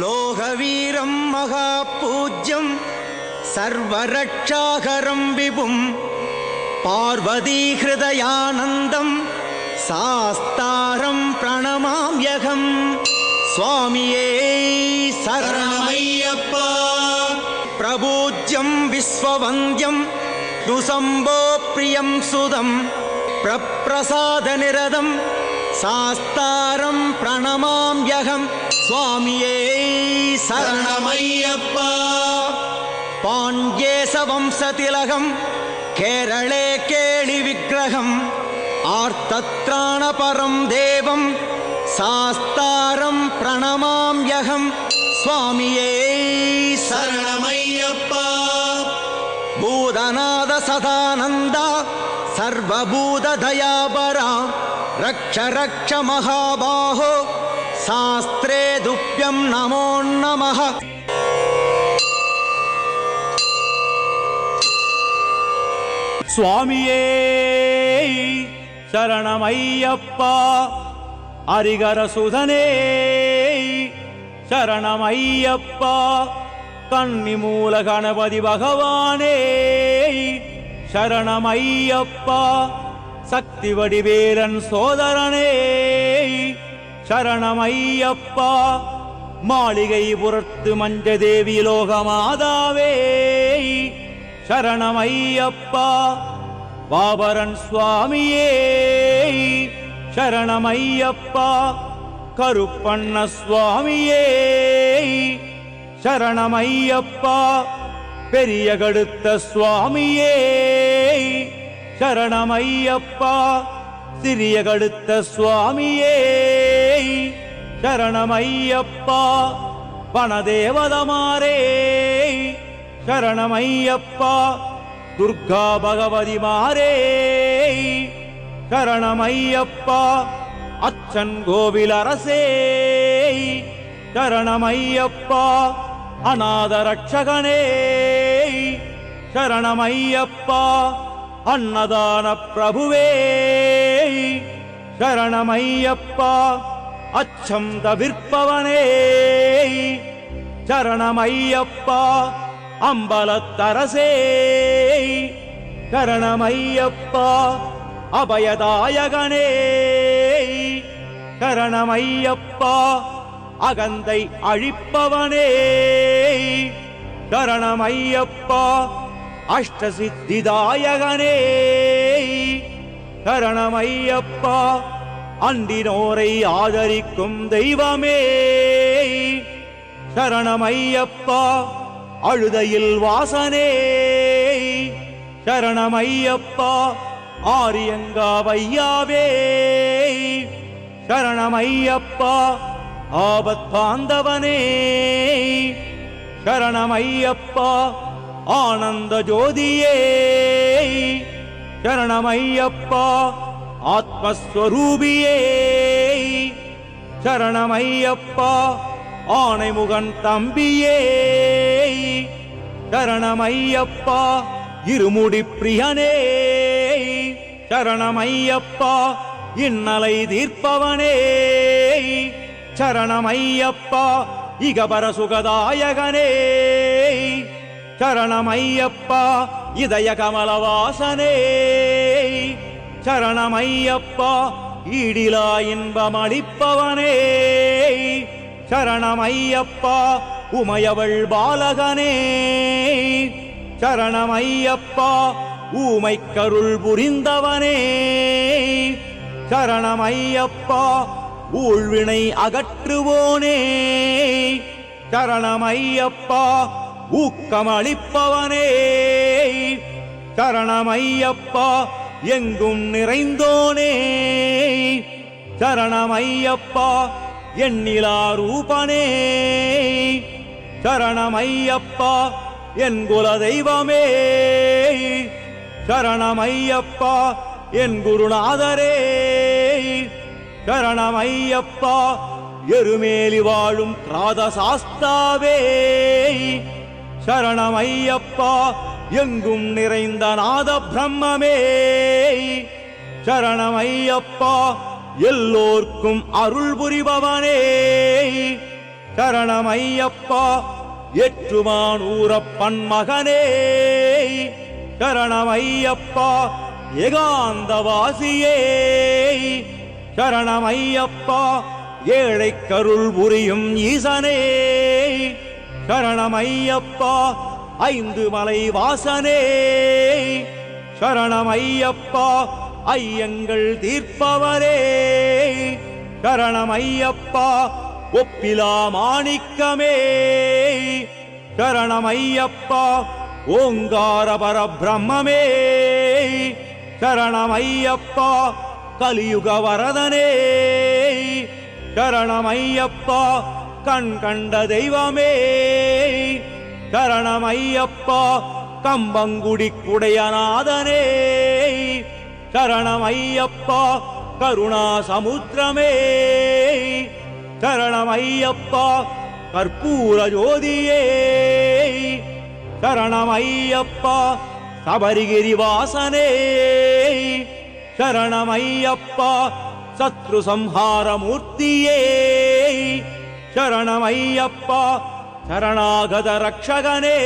லோகவீரம் மகா பூஜ்யம் சர்வரட்சாகரம் விபும் பார்வதீஹயானந்தம் சாஸ்தாரம் பிரணமாம்யகம் சுவாமியே சரணமையப்பா. பிரபூஜ்யம் விஸ்வவந்தியம் துசம்போ பிரியம் சுதம். பிரப்பிரசாத நிரதம் சாஸ்தாரம் பிரணமாம்யகம் சுவாமியே சரணமையப்பா. பாண்கேசவம்சதிலகம் கேரளே கேளி விக்கிரகம். ஆர்த்தத்ராண பரம் தேவம் சாஸ்தாரம் பிரணமாம்யகம் சுவாமியே சரணமையப்பா. பூதநாத சதானந்தா சர்வபூத தயாபரா. ரக்ஷ ரக்ஷ மகாபாகோ சாஸ்திரே துப்பியம் நமோ நம சுவாமியே சரணமையப்பா. அரிகர சுதனே சரணமையப்பா. கண்ணி மூல கணபதி பகவானே சரணமையப்பா. சக்தி வடிவேலன் சோதரனே. சரணமையப்பா மாளிகை புறத்து மஞ்ச மஞ்சதேவி லோகமாதாவே. சரணமையப்பா பாபரன் சுவாமியே. சரணமையப்பா கருப்பண்ண சுவாமியே. சரணமையப்பா பெரிய கடுத்த சுவாமியே. சரணமையப்பா சிறிய கடுத்த சுவாமியே. சரணமையப்பா வனதேவதமாரே. சரணமையப்பா துர்கா பகவதி மாரே சரணமையப்பா அச்சன் கோவிலரசே. சரணமையப்பா அநாதரட்சகனே. சரணமையப்பா அன்னதான பிரபுவே சரணமையப்பா அச்சம் தவிர்ப்பவனே. சரணமையப்பா அம்பலத்தரசே. கரணமையப்பா அபயதாயகனே. கரணமையப்பா அகந்தை அழிப்பவனே. கரணமையப்பா அஷ்டசித்திதாயகனே. கரணமையப்பா அண்டினோரை ஆதரிக்கும் தெய்வமே. சரணமையப்பா அழுதையில் வாசனே. சரணமையப்பா ஆரியங்காவையாவே சரணமையப்பா ஆபத்தாந்தவனே சரணமையப்பா ஆனந்த ஜோதியே. சரணமையப்பா ஆத்மஸ்வரூபியே. சரணமையப்பா ஆணைமுகன் தம்பியே. சரணமையப்பா இருமுடி பிரியனே. சரணமையப்பா இன்னலை தீர்ப்பவனே. சரணமையப்பா இகபர சுகதாயகனே. சரணமையப்பா இதய கமலவாசனே சரணம் ஐயப்பா ஈடிலா இன்பமளிப்பவனே. சரணம் ஐயப்பா உமையவள் பாலகனே. சரணம் ஐயப்பா ஊமை கருள் புரிந்தவனே. சரணம் ஐயப்பா ஊழ்வினை அகற்றுவோனே. சரணம் ஐயப்பா ஊக்கமளிப்பவனே. சரணம் ஐயப்பா எங்கும் நிறைந்தோனே. சரணமையப்பா எண்ணிலா ரூபனே. சரணமையப்பா என் குல தெய்வமே சரணமையப்பா என் குருநாதரே. சரணமையப்பா எருமேலி வாழும் ராதசாஸ்தாவே சரணமையப்பா எங்கும் நிறைந்த நாத பிரம்மமே. சரணமையப்பா எல்லோர்க்கும் அருள் புரிபவனே. சரணமையப்பா எற்றுமான் ஊரப்பன் மகனே. சரணமையப்பா ஏகாந்தவாசியே. சரணமையப்பா ஏழை கருள் புரியும் ஈசனே. சரணமையப்பா ஐந்து மலை வாசனே. சரணம் ஐயப்பா ஐயங்கள் தீர்ப்பவரே. சரணம் ஐயப்பா ஒப்பிலா மாணிக்கமே. சரணம் ஐயப்பா ஓங்கார பரபிரம்மே சரணம் ஐயப்பா கலியுக வரதனே. சரணம் ஐயப்பா கண் கண்ட தெய்வமே. சரணமையப்பா கம்பங்குடி குடையநாதனே. சரணமையப்பா கருணா சமுத்திரமே சரணமையப்பா கற்பூர ஜோதியே. சரணமையப்பா சபரிகிரி வாசனே. சரணமையப்பா சத்ரு சம்ஹாரமூர்த்தியே சரணமையப்பா சரணாகத ரக்ஷகனே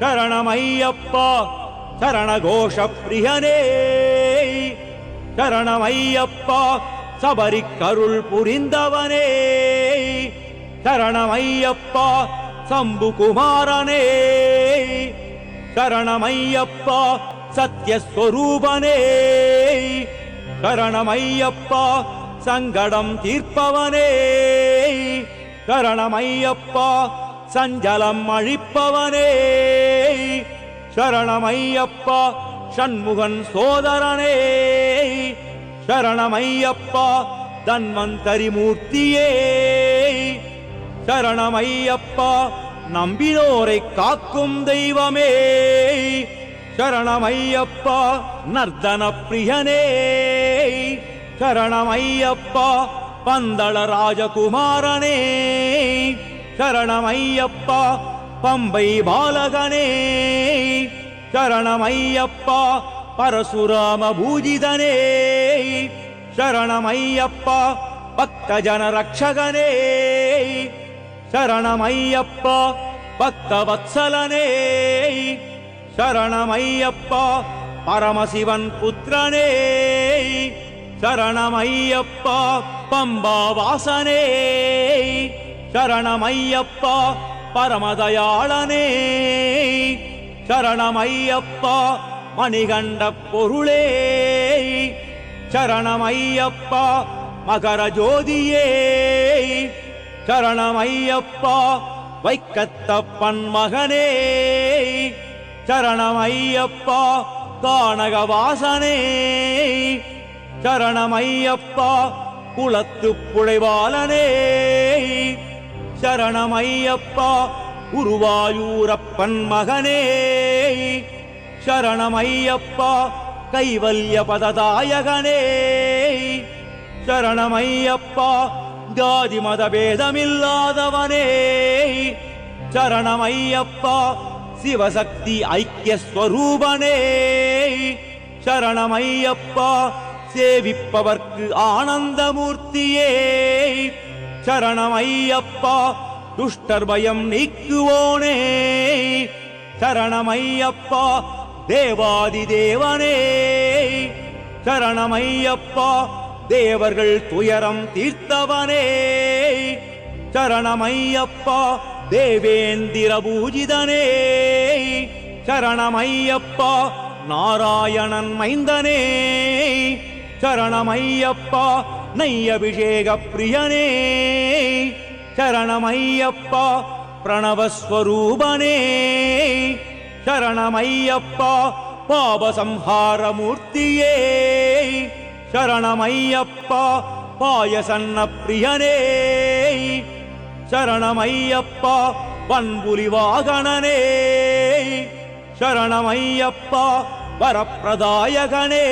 சரணமையப்பா சரணகோஷ பிரியனே சரணமையப்பா சபரி கருள் புரிந்தவனே. சரணமையப்பா சம்பு குமாரனே சரணமையப்பா சத்யஸ்வரூபனே. சரணமையப்பா சங்கடம் தீர்ப்பவனே. சரணமையப்பா சஞ்சலம் அழிப்பவனே. சரணமையப்பா சண்முகன் சோதரனே. சரணமையப்பா தன்வந்தரி மூர்த்தியே சரணமையப்பா நம்பினோரை காக்கும் தெய்வமே. சரணமையப்பா நர்தன பிரியனே. சரணமையப்பா பந்தள ராஜகுமாரனே சரணமையப்பா பம்பை பாலகனே சரணமையப்பா பரசுராம பூஜிதனே சரணமையப்பா பக்தஜன ரக்ஷகனே சரணமையப்பா பக்தவத்சலனே சரணமையப்பா பரமசிவன் புத்திரனே சரணமையப்பா பம்பா வாசனே சரணமையப்பா பரமதயாளனே. சரணமையப்பா மணிகண்ட பொருளே. சரணமையப்பா மகர ஜோதியே. சரணமையப்பா வைக்கத்தப்பன் மகனே சரணமையப்பா கானகவாசனே. சரணமையப்பா குளத்து புழைவாளனே. சரணமையப்பா உருவாயூரப்பன் மகனே. சரணமையப்பா கைவல்ய பததாயகனே சரணமையப்பா ஜாதி மதபேதமில்லாதவனே சரணமையப்பா சிவசக்தி ஐக்கிய ஸ்வரூபனே சரணமையப்பா சேவிப்பவர்க்கு ஆனந்தமூர்த்தியே. சரணமையப்பா துஷ்டர் பயம் நீக்குவோனே. சரணமையப்பா தேவாதி தேவனே. சரணமையப்பா தேவர்கள் துயரம் தீர்த்தவனே. சரணமையப்பா தேவேந்திர பூஜிதனே. சரணமையப்பா நாராயணன் மைந்தனே. சரணமையப்பா நெய்யபிஷேக பிரியனே. சரணமையப்பா பிரணவஸ்வரூபனே. சரணமையப்பா பாபசம்ஹாரமூர்த்தியே. சரணமையப்பா பாயசன்ன பிரியனே. சரணமையப்பா பண்புலி வாகனனே. சரணமையப்பா வரப்பிரதாயகனே.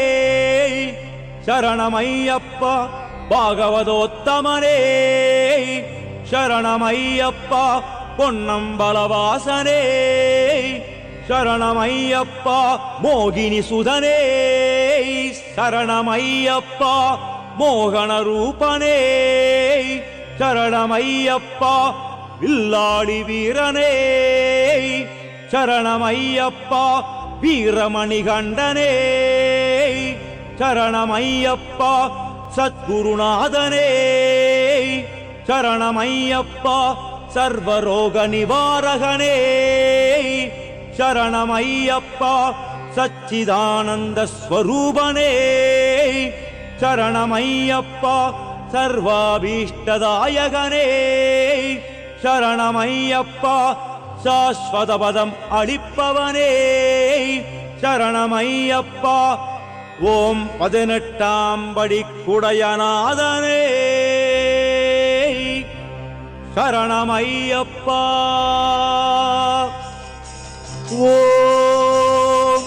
சரணமையப்பா பாகவதோத்தமனே. சரணமையப்பா பொன்னம்பலவாசனே சரணமையப்பா மோகினி சுதனே. சரணமையப்பா மோகன ரூபனே. சரணமையப்பா வில்லாளி வீரனே. சரணமையப்பா வீரமணிகண்டனே. சரணமையப்பா சத்குருநாதனே. சரணமையப்பா சர்வரோக நிவாரகனே. சரணமையப்பா சச்சிதானந்த ஸ்வரூபனே. சரணமையப்பா சர்வாபீஷ்டதாயகனே. சரணமையப்பா சாஸ்வதபதம் அளிப்பவனே. சரணமையப்பா ஓம் பதினெட்டாம் படி குடையநாதனே. சரணமையப்பா. ஓம்.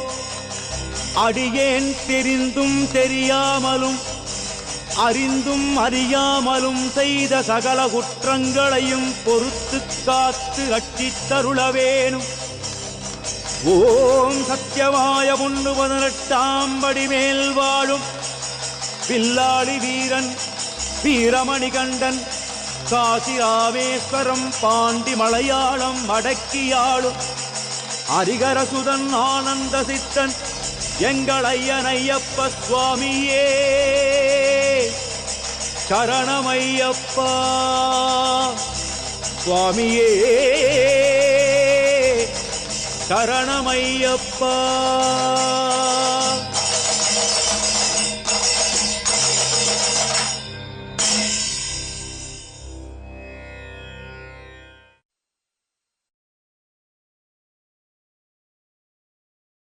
அடியேன் தெரிந்தும் தெரியாமலும் அறிந்தும் அறியாமலும் செய்த சகல குற்றங்களையும் பொறுத்து காத்து ரட்சித்தருளவேணும் ஓம் சத்தியமாய ஒன்று பதினெட்டாம் படி மேல் வாழும் பில்லாளி வீரன் வீரமணிகண்டன் காசி ராமேஸ்வரம் பாண்டி மலையாளம் அடக்கியாளும் அரிகரசுதன் ஆனந்த சித்தன் எங்கள் ஐயன் ஐயப்ப சுவாமியே. சரணமையப்பா சுவாமியே. சரணமையப்பா.